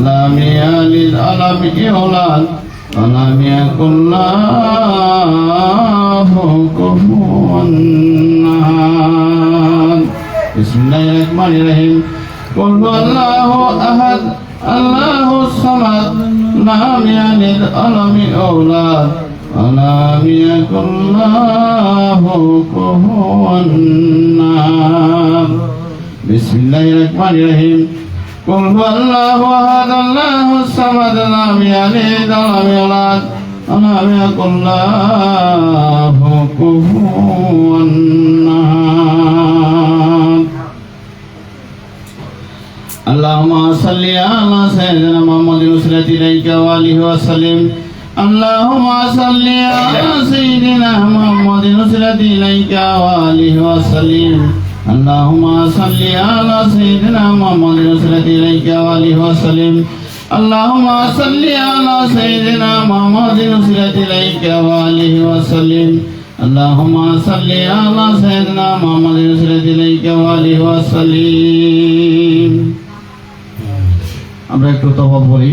لم يلد ولم يولد ولم يكن له كفوا أحد بسم الله الرحمن الرحيم قل هو الله أحد الله الصمد لم يلد ولم يولد ولم يكن له كفوا أحد بسم الله الرحمن الرحيم قل هو الله احد الله الصمد لم يلد ولم يولد ولم يكن له كفوا احد اللهم صل على سيدنا محمد وسلم اليك واله وسلم اللهم صل على سيدنا محمد وسلم اليك واله وسلم اللهم صل على سيدنا محمد وسلم اليك واله وسلم اللهم صل على سيدنا محمد وسلم اليك واله وسلم اللهم صل على سيدنا محمد وسلم اليك واله وسلم আমরা একটু তফাৎ বলি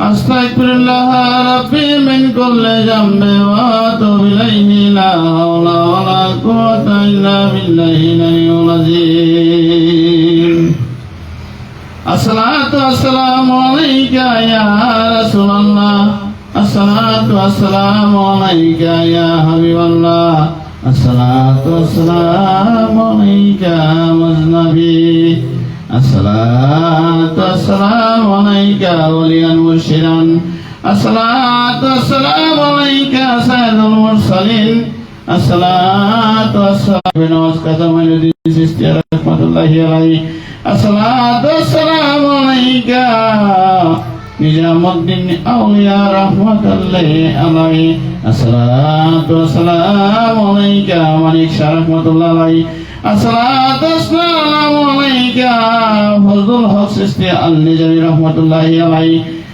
أستغفر الله ربي من كل ذنب وأتوب إليه لا حول ولا قوة إلا بالله العلي العظيم الصلاة والسلام عليك يا رسول الله الصلاة والسلام عليك يا حبيب الله الصلاة والسلام عليك يا مزنبي الصلاة الصلاة والسلام عليك سيد المرسلين الصلاة والسلام بن واسكة من الدين رحمة الله عليه الصلاة والسلام عليك نجام الدين أولياء رحمة الله عليه الصلاة والسلام عليك ملك رحمة الله عليه الصلاة والسلام عليك فضل الحق سيستي النجم رحمة الله عليه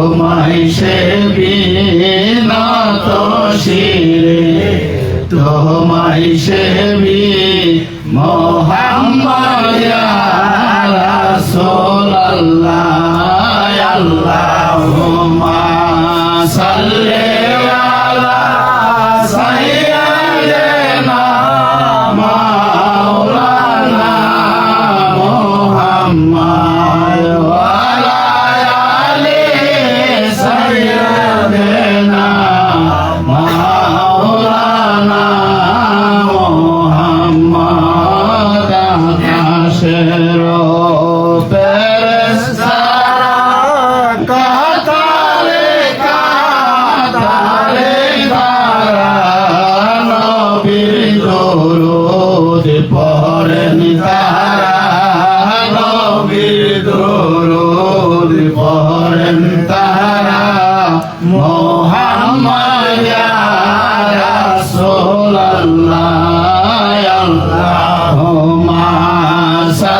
তোমায় সেবিনা তো শিরে তোমায় সেবি মোহাম্মদ রাসূলুল্লাহ আল্লাহুম্মা সাল্লি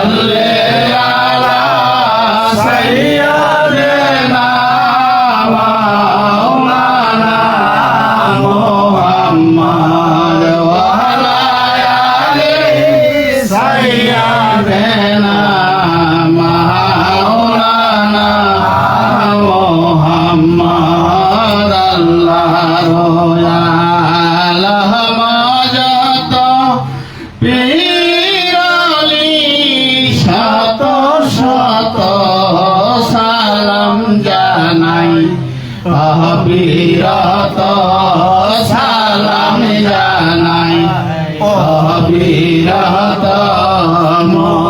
마음을 শত সালাম জানাই। অবিরত মন।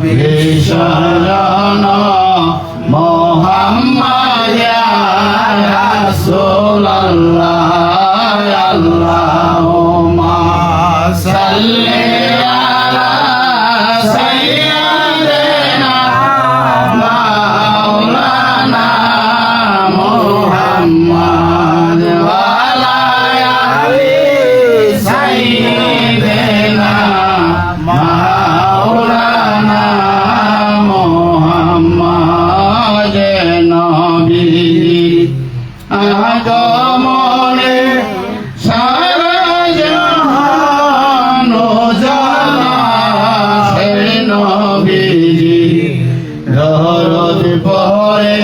বিশরণ মোহাম্মদ রাসূলুল্লাহ আল্লাহুম্মা সাল্লি করে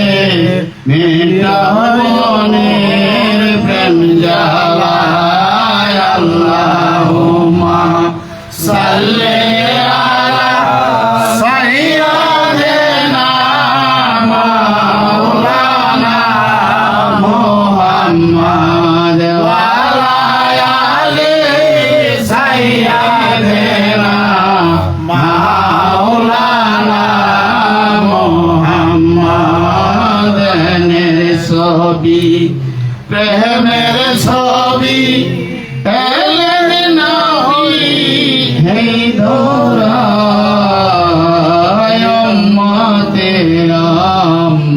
মেটাবনের প্রেম জ্বালায় আল্লাহ। ছবি প্রেমের ছবি এলেন না হই হে ধরা মাতে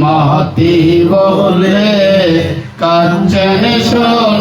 মাতে বলে কাঞ্চন সব।